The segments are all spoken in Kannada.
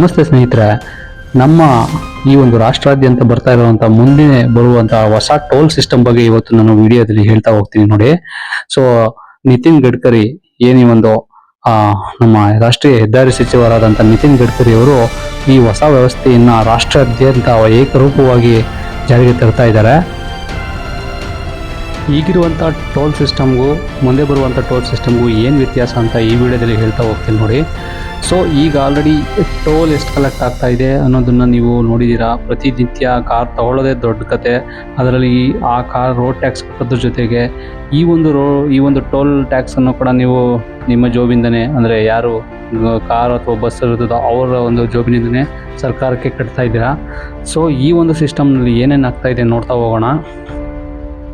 ನಮಸ್ತೆ ಸ್ನೇಹಿತರೆ, ನಮ್ಮ ಈ ಒಂದು ರಾಷ್ಟ್ರಾದ್ಯಂತ ಬರ್ತಾ ಇರುವಂತಹ ಮುಂದಿನ ಬರುವಂತಹ ಹೊಸ ಟೋಲ್ ಸಿಸ್ಟಮ್ ಬಗ್ಗೆ ಇವತ್ತು ನಾನು ವಿಡಿಯೋದಲ್ಲಿ ಹೇಳ್ತಾ ಹೋಗ್ತೀನಿ ನೋಡಿ. ಸೊ ನಿತಿನ್ ಗಡ್ಕರಿ ಏನೀ ಒಂದು ನಮ್ಮ ರಾಷ್ಟ್ರೀಯ ಹೆದ್ದಾರಿ ಸಚಿವರಾದಂಥ ನಿತಿನ್ ಗಡ್ಕರಿ ಅವರು ಈ ಹೊಸ ವ್ಯವಸ್ಥೆಯನ್ನ ರಾಷ್ಟ್ರಾದ್ಯಂತ ಏಕರೂಪವಾಗಿ ಜಾರಿಗೆ ತರ್ತಾ ಇದ್ದಾರೆ. ಈಗಿರುವಂಥ ಟೋಲ್ ಸಿಸ್ಟಮ್ಗೂ ಮುಂದೆ ಬರುವಂಥ ಟೋಲ್ ಸಿಸ್ಟಮ್ಗೂ ಏನು ವ್ಯತ್ಯಾಸ ಅಂತ ಈ ವಿಡಿಯೋದಲ್ಲಿ ಹೇಳ್ತಾ ಹೋಗ್ತೀನಿ ನೋಡಿ. ಸೊ ಈಗ ಆಲ್ರೆಡಿ ಟೋಲ್ ಎಷ್ಟು ಕಲೆಕ್ಟ್ ಆಗ್ತಾ ಇದೆ ಅನ್ನೋದನ್ನು ನೀವು ನೋಡಿದ್ದೀರಾ ಪ್ರತಿನಿತ್ಯ ಕಾರ್ ತಗೊಳ್ಳೋದೇ ದೊಡ್ಡ ಕತೆ. ಅದರಲ್ಲಿ ಆ ಕಾರ್ ರೋಡ್ ಟ್ಯಾಕ್ಸ್ ಕಟ್ಟೋದ್ರ ಜೊತೆಗೆ ಈ ಒಂದು ರೋ ಈ ಒಂದು ಟೋಲ್ ಟ್ಯಾಕ್ಸನ್ನು ಕೂಡ ನೀವು ನಿಮ್ಮ ಜೋಬಿಂದನೇ, ಅಂದರೆ ಯಾರು ಕಾರ್ ಅಥವಾ ಬಸ್ ಇರುತ್ತದೋ ಅವರ ಒಂದು ಜೋಬಿನಿಂದನೇ ಸರ್ಕಾರಕ್ಕೆ ಕಟ್ತಾ ಇದ್ದೀರಾ. ಸೊ ಈ ಒಂದು ಸಿಸ್ಟಮ್ನಲ್ಲಿ ಏನೇನು ಆಗ್ತಾ ಇದೆ ನೋಡ್ತಾ ಹೋಗೋಣ.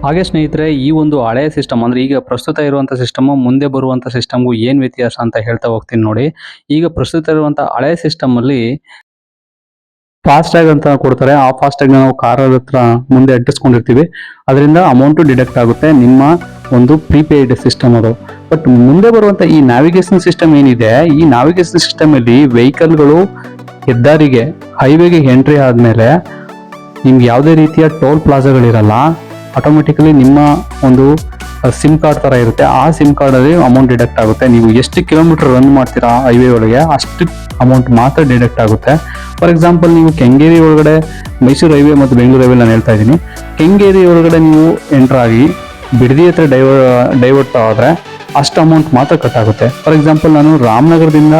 ಹಾಗೆ ಸ್ನೇಹಿತರೆ, ಈ ಒಂದು ಹಳೆಯ ಸಿಸ್ಟಮ್ ಅಂದ್ರೆ ಈಗ ಪ್ರಸ್ತುತ ಇರುವಂತ ಸಿಸ್ಟಮ್ ಮುಂದೆ ಬರುವಂತ ಸಿಸ್ಟಮ್ಗೂ ಏನು ವ್ಯತ್ಯಾಸ ಅಂತ ಹೇಳ್ತಾ ಹೋಗ್ತೀನಿ ನೋಡಿ. ಈಗ ಪ್ರಸ್ತುತ ಇರುವಂತ ಹಳೆಯ ಸಿಸ್ಟಮ್ ಅಲ್ಲಿ ಫಾಸ್ಟ್ ಟ್ಯಾಗ್ ಅಂತ ಕೊಡ್ತಾರೆ. ಆ ಫಾಸ್ಟ್ ಟ್ಯಾಗ್ ನಾವು ಕಾರ್ ಹತ್ರ ಮುಂದೆ ಅಂಟಿಸ್ಕೊಂಡಿರ್ತೀವಿ ಅದರಿಂದ ಅಮೌಂಟು ಡಿಡಕ್ಟ್ ಆಗುತ್ತೆ. ನಿಮ್ಮ ಒಂದು ಪ್ರೀಪೇಯ್ಡ್ ಸಿಸ್ಟಮ್ ಅದು. ಬಟ್ ಮುಂದೆ ಬರುವಂಥ ಈ ನ್ಯಾವಿಗೇಷನ್ ಸಿಸ್ಟಮ್ ಏನಿದೆ, ಈ ನ್ಯಾವಿಗೇಷನ್ ಸಿಸ್ಟಮಲ್ಲಿ ವೆಹಿಕಲ್ಗಳು ಹೆದ್ದಾರಿಗೆ ಹೈವೇಗೆ ಎಂಟ್ರಿ ಆದ್ಮೇಲೆ ನಿಮ್ಗೆ ಯಾವುದೇ ರೀತಿಯ ಟೋಲ್ ಪ್ಲಾಜಾಗಳಿರಲ್ಲ ಆಟೋಮೆಟಿಕಲಿ ನಿಮ್ಮ ಒಂದು ಸಿಮ್ ಕಾರ್ಡ್ ಥರ ಇರುತ್ತೆ. ಆ ಸಿಮ್ ಕಾರ್ಡಲ್ಲಿ ಅಮೌಂಟ್ ಡಿಡಕ್ಟ್ ಆಗುತ್ತೆ. ನೀವು ಎಷ್ಟು ಕಿಲೋಮೀಟರ್ ರನ್ ಮಾಡ್ತೀರಾ ಹೈವೇ ಒಳಗೆ, ಅಷ್ಟು ಅಮೌಂಟ್ ಮಾತ್ರ ಡಿಡಕ್ಟ್ ಆಗುತ್ತೆ. ಫಾರ್ ಎಕ್ಸಾಂಪಲ್ ನೀವು ಕೆಂಗೇರಿ ಒಳಗಡೆ ಮೈಸೂರು ಹೈವೇ ಮತ್ತು ಬೆಂಗಳೂರು ಹೈವೇ ನಾನು ಹೇಳ್ತಾ ಇದ್ದೀನಿ. ಕೆಂಗೇರಿ ಒಳಗಡೆ ನೀವು ಎಂಟರ್ ಆಗಿ ಬಿಡದಿ ಹತ್ರ ಡೈವರ್ ಡೈವರ್ಟ್ ಆದರೆ ಅಷ್ಟು ಅಮೌಂಟ್ ಮಾತ್ರ ಕಟ್ ಆಗುತ್ತೆ. ಫಾರ್ ಎಕ್ಸಾಂಪಲ್ ನಾನು ರಾಮನಗರದಿಂದ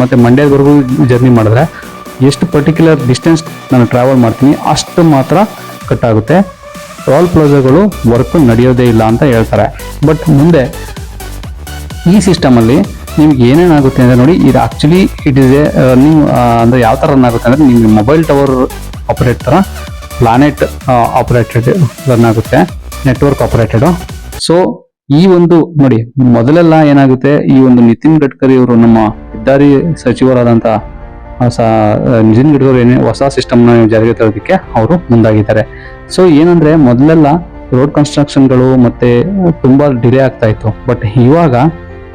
ಮತ್ತು ಮಂಡ್ಯದವರೆಗೂ ಜರ್ನಿ ಮಾಡಿದ್ರೆ ಎಷ್ಟು ಪರ್ಟಿಕ್ಯುಲರ್ ಡಿಸ್ಟೆನ್ಸ್ ನಾನು ಟ್ರಾವೆಲ್ ಮಾಡ್ತೀನಿ, ಅಷ್ಟು ಮಾತ್ರ ಕಟ್ ಆಗುತ್ತೆ. ಟೋಲ್ ಪ್ಲಾಜಾಗಳು ವರ್ಕ್ ನಡೆಯೋದೇ ಇಲ್ಲ ಅಂತ ಹೇಳ್ತಾರೆ. ಬಟ್ ಮುಂದೆ ಈ ಸಿಸ್ಟಮಲ್ಲಿ ನಿಮ್ಗೆ ಏನೇನಾಗುತ್ತೆ ಅಂದರೆ ನೋಡಿ, ಇದು actually it is a running ಅಂದರೆ ಯಾವ ಥರ ರನ್ ಆಗುತ್ತೆ ಅಂದರೆ ನಿಮ್ಗೆ ಮೊಬೈಲ್ ಟವರ್ ಆಪ್ರೇಟ್ ಥರ ಪ್ಲಾನೆಟ್ ಆಪರೇಟೆಡ್ ರನ್ ಆಗುತ್ತೆ ನೆಟ್ವರ್ಕ್ ಆಪರೇಟೆಡು ಸೊ ಈ ಒಂದು ನೋಡಿ, ಮೊದಲೆಲ್ಲ ಏನಾಗುತ್ತೆ, ಈ ಒಂದು ನಿತಿನ್ ಗಡ್ಕರಿ ಅವರು ನಮ್ಮ ಹೆದ್ದಾರಿ ಸಚಿವರಾದಂಥ ಆ ಇಂಜಿನ್ ಗಡ್ಕರಿ ಏನೇ ಹೊಸ ಸಿಸ್ಟಮ್ನ ಜಾರಿಗೆ ತರೋದಕ್ಕೆ ಅವರು ಮುಂದಾಗಿದ್ದಾರೆ. ಸೊ ಏನಂದ್ರೆ ಮೊದಲೆಲ್ಲ ರೋಡ್ ಕನ್ಸ್ಟ್ರಕ್ಷನ್ಗಳು ಮತ್ತೆ ತುಂಬಾ ಡಿಲೇ ಆಗ್ತಾ ಇತ್ತು. ಬಟ್ ಇವಾಗ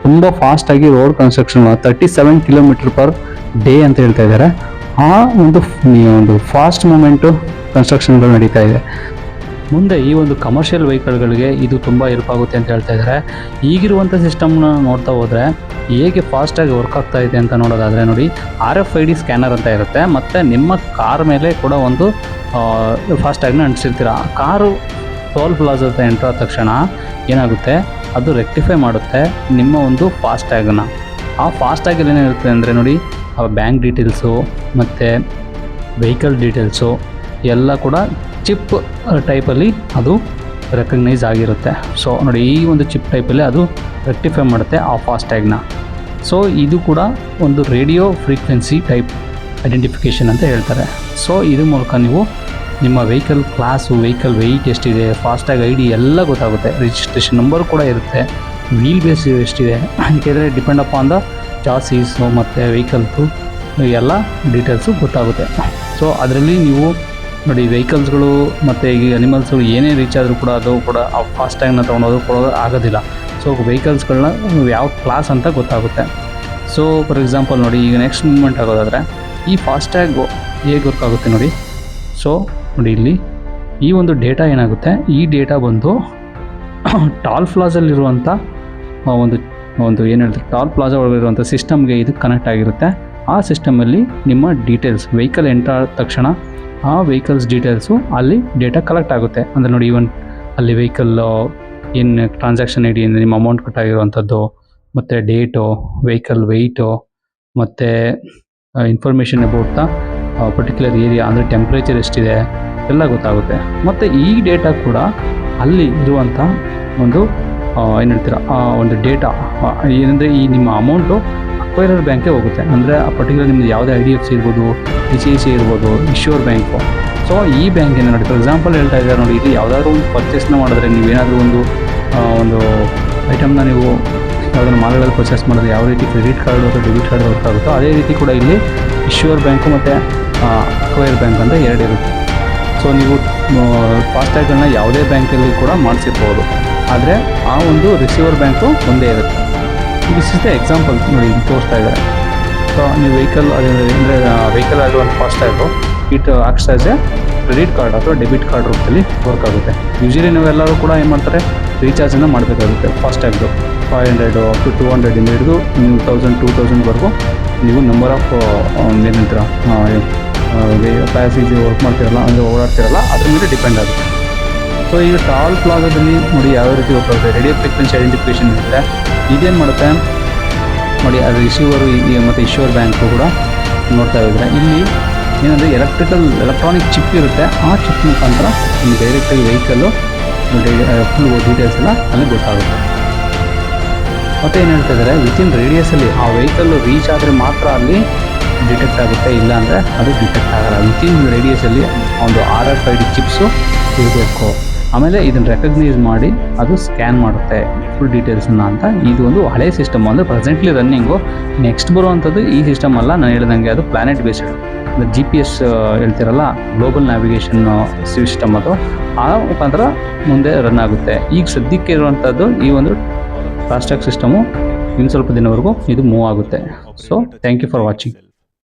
ತುಂಬಾ ಫಾಸ್ಟ್ ಆಗಿ road construction thirty seven kilometre per day ಅಂತ ಹೇಳ್ತಾ ಇದ್ದಾರೆ. ಆ ಒಂದು ಒಂದು ಫಾಸ್ಟ್ ಮೂಮೆಂಟು ಕನ್ಸ್ಟ್ರಕ್ಷನ್ಗಳು ನಡೀತಾ ಇದೆ. ಮುಂದೆ ಈ ಒಂದು ಕಮರ್ಷಿಯಲ್ ವೆಹಿಕಲ್ಗಳಿಗೆ ಇದು ತುಂಬ ಆಗುತ್ತೆ ಅಂತ ಹೇಳ್ತಾ ಇದ್ದಾರೆ ಈಗಿರುವಂಥ ಸಿಸ್ಟಮ್ನ ನೋಡ್ತಾ ಹೋದರೆ ಹೇಗೆ ಫಾಸ್ಟಾಗಿ ವರ್ಕ್ ಆಗ್ತಾ ಇದೆ ಅಂತ ನೋಡೋದಾದರೆ ನೋಡಿ, R F I D scanner ಅಂತ ಇರುತ್ತೆ. ಮತ್ತು ನಿಮ್ಮ ಕಾರ್ ಮೇಲೆ ಕೂಡ ಒಂದು ಫಾಸ್ಟ್ಯಾಗ್ನ ಅಂಟಿಸಿರ್ತೀರ ಕಾರು ಟೋಲ್ ಪ್ಲಾಜಾ ಎಂಟ್ರ್ ಆದ ತಕ್ಷಣ ಏನಾಗುತ್ತೆ? ಅದು ರೆಕ್ಟಿಫೈ ಮಾಡುತ್ತೆ ನಿಮ್ಮ ಒಂದು ಫಾಸ್ಟ್ಯಾಗನ್ನ ಆ ಫಾಸ್ಟ್ಯಾಗಲ್ಲಿ ಏನಿರುತ್ತೆ ಅಂದರೆ ನೋಡಿ, ಆ ಬ್ಯಾಂಕ್ ಡೀಟೇಲ್ಸು ಮತ್ತು ವೆಹಿಕಲ್ ಡೀಟೇಲ್ಸು ಎಲ್ಲ ಕೂಡ ಚಿಪ್ ಟೈಪಲ್ಲಿ ಅದು ರೆಕಗ್ನೈಸ್ ಆಗಿರುತ್ತೆ. ಸೊ ನೋಡಿ, ಈ ಒಂದು ಚಿಪ್ ಟೈಪಲ್ಲಿ ಅದು ರೆಕ್ಟಿಫೈ ಮಾಡುತ್ತೆ ಆ ಫಾಸ್ಟ್ಯಾಗ್ನ. ಸೊ ಇದು ಕೂಡ ಒಂದು ರೇಡಿಯೋ ಫ್ರೀಕ್ವೆನ್ಸಿ ಟೈಪ್ ಐಡೆಂಟಿಫಿಕೇಷನ್ ಅಂತ ಹೇಳ್ತಾರೆ. ಸೊ ಇದ್ರ ಮೂಲಕ ನೀವು ನಿಮ್ಮ ವೆಹಿಕಲ್ ಕ್ಲಾಸು, ವೆಹಿಕಲ್ ವೆಯ್ಟ್ ಎಷ್ಟಿದೆ, ಫಾಸ್ಟ್ಯಾಗ್ ಐ ಡಿ ಎಲ್ಲ ಗೊತ್ತಾಗುತ್ತೆ. ರಿಜಿಸ್ಟ್ರೇಷನ್ ನಂಬರ್ ಕೂಡ ಇರುತ್ತೆ. ವೀಲ್ ಬೇಸ್ ಎಷ್ಟಿದೆ ಯಾಕೆಂದರೆ depend upon the chassis ಮತ್ತು ವೆಹಿಕಲ್ಸು, ಎಲ್ಲ ಡೀಟೇಲ್ಸು ಗೊತ್ತಾಗುತ್ತೆ. ಸೊ ಅದರಲ್ಲಿ ನೀವು ನೋಡಿ ವೆಹಿಕಲ್ಸ್ಗಳು ಮತ್ತು ಈ ಅನಿಮಲ್ಸ್ಗಳು ಏನೇ ರೀಚ್ ಆದರೂ ಕೂಡ ಅದು ಕೂಡ ಆ ಫಾಸ್ಟ್ಯಾಗ್ನ ತೊಗೊಂಡೋದು ಕೊಡೋದು ಆಗೋದಿಲ್ಲ. ಸೊ ವೆಹಿಕಲ್ಸ್ಗಳನ್ನ ಯಾವ ಕ್ಲಾಸ್ ಅಂತ ಗೊತ್ತಾಗುತ್ತೆ. ಸೊ ಫಾರ್ ಎಕ್ಸಾಂಪಲ್ ನೋಡಿ, ಈಗ ನೆಕ್ಸ್ಟ್ ಮೂಮೆಂಟ್ ಆಗೋದಾದರೆ ಈ ಫಾಸ್ಟ್ಯಾಗು ಹೇಗೆ ವರ್ಕ್ ಆಗುತ್ತೆ ನೋಡಿ. ಸೊ ನೋಡಿ ಇಲ್ಲಿ, ಈ ಒಂದು ಡೇಟಾ ಏನಾಗುತ್ತೆ? ಈ ಡೇಟಾ ಬಂದು ಟಾಲ್ ಪ್ಲಾಜಲ್ಲಿರುವಂಥ ಒಂದು ಒಂದು ಏನು ಹೇಳ್ತಾರೆ ಟಾಲ್ ಪ್ಲಾಜಾ ಒಳಗಿರುವಂಥ ಸಿಸ್ಟಮ್ಗೆ ಇದು ಕನೆಕ್ಟ್ ಆಗಿರುತ್ತೆ. ಆ ಸಿಸ್ಟಮಲ್ಲಿ ನಿಮ್ಮ ಡೀಟೇಲ್ಸ್ ವೆಹಿಕಲ್ ಎಂಟ್ರ್ ಆದ ತಕ್ಷಣ ಆ ವೆಹಿಕಲ್ಸ್ ಡೀಟೇಲ್ಸು ಅಲ್ಲಿ ಡೇಟಾ ಕಲೆಕ್ಟ್ ಆಗುತ್ತೆ. ಅಂದರೆ ನೋಡಿ ಈವನ್ ಅಲ್ಲಿ ವೆಹಿಕಲ್ ಏನು ಟ್ರಾನ್ಸಾಕ್ಷನ್ ಐ ಡಿ ಅಂದರೆ ನಿಮ್ಮ ಅಮೌಂಟ್ ಕಟ್ಟಾಗಿರುವಂಥದ್ದು, ಮತ್ತು ಡೇಟು ವೆಹಿಕಲ್ ವೆಯ್ಟು ಮತ್ತು information about the particular area ಅಂದರೆ ಟೆಂಪ್ರೇಚರ್ ಎಷ್ಟಿದೆ, ಎಲ್ಲ ಗೊತ್ತಾಗುತ್ತೆ. ಮತ್ತು ಈ ಡೇಟಾ ಕೂಡ ಅಲ್ಲಿ ಇರುವಂಥ ಒಂದು ಏನು ಹೇಳ್ತೀರಾ, ಆ, ಒಂದು ಡೇಟಾ ಏನಂದರೆ ಈ ನಿಮ್ಮ ಅಮೌಂಟು ಅಕ್ವೈರರ್ ಬ್ಯಾಂಕೇ ಹೋಗುತ್ತೆ. ಅಂದರೆ ಆ ಪರ್ಟಿಕ್ಯುಲರ್ ನಿಮ್ಮದು ಯಾವುದೇ ಐ ಡಿ ಎಫ್ ಸಿ ಇರ್ಬೋದು ಐ ಸಿ ಸಿ ಇರ್ಬೋದು ಇಶ್ಯೂರ್ ಬ್ಯಾಂಕು ಸೊ ಈ ಬ್ಯಾಂಕಿನ ನೋಡಿ ಫಾರ್ ಎಕ್ಸಾಂಪಲ್ ಹೇಳ್ತಾ ಇದ್ದಾರೆ ನೋಡಿ, ಇಲ್ಲಿ ಯಾವುದಾದ್ರು ಒಂದು ಪರ್ಚೇಸ್ನ ಮಾಡಿದ್ರೆ ನೀವೇನಾದರೂ ಒಂದು ಒಂದು ಐಟಮ್ನ ನೀವು ಯಾವುದನ್ನು ಮಾಲ್ಗಳಲ್ಲಿ ಪರ್ಚೇಸ್ ಮಾಡಿದ್ರೆ ಯಾವ ರೀತಿ ಕ್ರೆಡಿಟ್ ಕಾರ್ಡ್ ಅಥವಾ ಡೆಬಿಟ್ ಕಾರ್ಡ್ ವರ್ಕ್ ಆಗುತ್ತೋ, ಅದೇ ರೀತಿ ಕೂಡ ಇಲ್ಲಿ ಇಶ್ಯೂರ್ ಬ್ಯಾಂಕು ಮತ್ತು ಅಕ್ವೈರ್ ಬ್ಯಾಂಕ್ ಅಂತ ಎರಡು ಇರುತ್ತೆ. ಸೊ ನೀವು ಫಾಸ್ಟ್ಯಾಗ್ಗಳನ್ನ ಯಾವುದೇ ಬ್ಯಾಂಕಲ್ಲಿ ಕೂಡ ಮಾಡಿಸಿರ್ಬೋದು. ಆದರೆ, ಆ ಒಂದು ರಿಸೀವರ್ ಬ್ಯಾಂಕು ಒಂದೇ ಇರುತ್ತೆ. ದಿಸ್ ಇಸ್ ದ ಎಕ್ಸಾಂಪಲ್ ನೋಡಿ ತೋರಿಸ್ತಾ ಇದ್ದಾರೆ. ಸೊ ನೀವು ವೆಹಿಕಲ್ ಅಂದರೆ ವೆಹಿಕಲ್ ಫಾಸ್ಟ್ ಆಯಿತು. ಇಟ್ ಆಕ್ಸ್ಟ್ ಆಸ್ ಎ ಕ್ರೆಡಿಟ್ ಕಾರ್ಡ್ ಅಥವಾ ಡೆಬಿಟ್ ಕಾರ್ಡ್ ರೂಪದಲ್ಲಿ ವರ್ಕ್ ಆಗುತ್ತೆ. ಯೂಶಲಿ ನೀವೆಲ್ಲರೂ ಕೂಡ ಏನು ಮಾಡ್ತಾರೆ ರೀಚಾರ್ಜನ್ನು ಮಾಡಬೇಕಾಗುತ್ತೆ ಫಾಸ್ಟ್ ಆಗಿದ್ದು five hundred up to two ಹಂಡ್ರೆಡಿಂದ ಹಿಡಿದು ನೀವು ತೌಸಂಡ್ ಟೂ ತೌಸಂಡ್ವರೆಗೂ ನೀವು ನಂಬರ್ ಆಫ್ ಏನಂತೀರ ಪ್ಯಾಸೇಜ್ ವರ್ಕ್ ಮಾಡ್ತಿರಲ್ಲ, ಅಂದರೆ ಓಡಾಡ್ತಿರಲ್ಲ, ಅದ್ರ ಮೇಲೆ ಡಿಪೆಂಡ್ ಆಗುತ್ತೆ. ಸೊ ಈಗ ಟಾಲ್ ಪ್ಲಾಗದಲ್ಲಿ ನೋಡಿ ಯಾವ ರೀತಿ ಗೊತ್ತಾಗುತ್ತೆ ರೇಡಿಯೋ ಫ್ರೀಕ್ವೆನ್ಸಿ ಐಡೆಂಟಿಫಿಕೇಶನ್ ಇರುತ್ತೆ. ಇದೇನು ಮಾಡುತ್ತೆ? ನೋಡಿ, ಅದು ರಿಸೀವರು ಮತ್ತು ಇಶ್ಯೂರ್ ಬ್ಯಾಂಕು ಕೂಡ ನೋಡ್ತಾ ಇದ್ದರೆ ಇಲ್ಲಿ ಏನಂದರೆ ಎಲೆಕ್ಟ್ರಿಕಲ್ ಎಲೆಕ್ಟ್ರಾನಿಕ್ ಚಿಪ್ ಇರುತ್ತೆ. ಆ ಚಿಪ್ ಮುಖಾಂತರ ನಿಮ್ಗೆ ಡೈರೆಕ್ಟಾಗಿ ವೆಹಿಕಲ್ಲು ಫುಲ್ ಡೀಟೇಲ್ಸ್ ಎಲ್ಲ ಅಲ್ಲಿ ಗೊತ್ತಾಗುತ್ತೆ. ಮತ್ತೆ ಏನು ಹೇಳ್ತಾ ಇದ್ದಾರೆ ಇನ್ ರೇಡಿಯಸಲ್ಲಿ ಆ ವೆಹಿಕಲ್ ರೀಚ್ ಆದರೆ ಮಾತ್ರ ಅಲ್ಲಿ ಡಿಟೆಕ್ಟ್ ಆಗುತ್ತೆ. ಇಲ್ಲ ಅಂದರೆ ಅದು ಡಿಟೆಕ್ಟ್ ಆಗಲ್ಲ. ವಿತಿನ್ ರೇಡಿಯಸಲ್ಲಿ ಒಂದು R F I D chips ಇರಬೇಕು. ಆಮೇಲೆ ಇದನ್ನು ರೆಕಗ್ನೈಸ್ ಮಾಡಿ ಅದು ಸ್ಕ್ಯಾನ್ ಮಾಡುತ್ತೆ. ಫುಲ್ ಡೀಟೇಲ್ಸನ್ನ ಅಂತ. ಇದು ಒಂದು ಹಳೆ ಸಿಸ್ಟಮ್ ಅಂದರೆ ಪ್ರೆಸೆಂಟ್ಲಿ ರನ್ನಿಂಗು ನೆಕ್ಸ್ಟ್ ಬರುವಂಥದ್ದು ಈ ಸಿಸ್ಟಮ್ ಅಲ್ಲ. ನಾನು ಹೇಳ್ದಂಗೆ ಅದು planet based G P S ಹೇಳ್ತಿರಲ್ಲ global navigation system ಅದು. ಆ ಮುಖಾಂತರ ಮುಂದೆ ರನ್ ಆಗುತ್ತೆ. ಈಗ ಸದ್ಯಕ್ಕೆ ಇರುವಂಥದ್ದು ಈ ಒಂದು ಫಾಸ್ಟ್ಯಾಗ್ ಸಿಸ್ಟಮು ಇನ್ನು ಸ್ವಲ್ಪ ದಿನವರೆಗೂ ಇದು ಮೂವ್ ಆಗುತ್ತೆ. So thank you for watching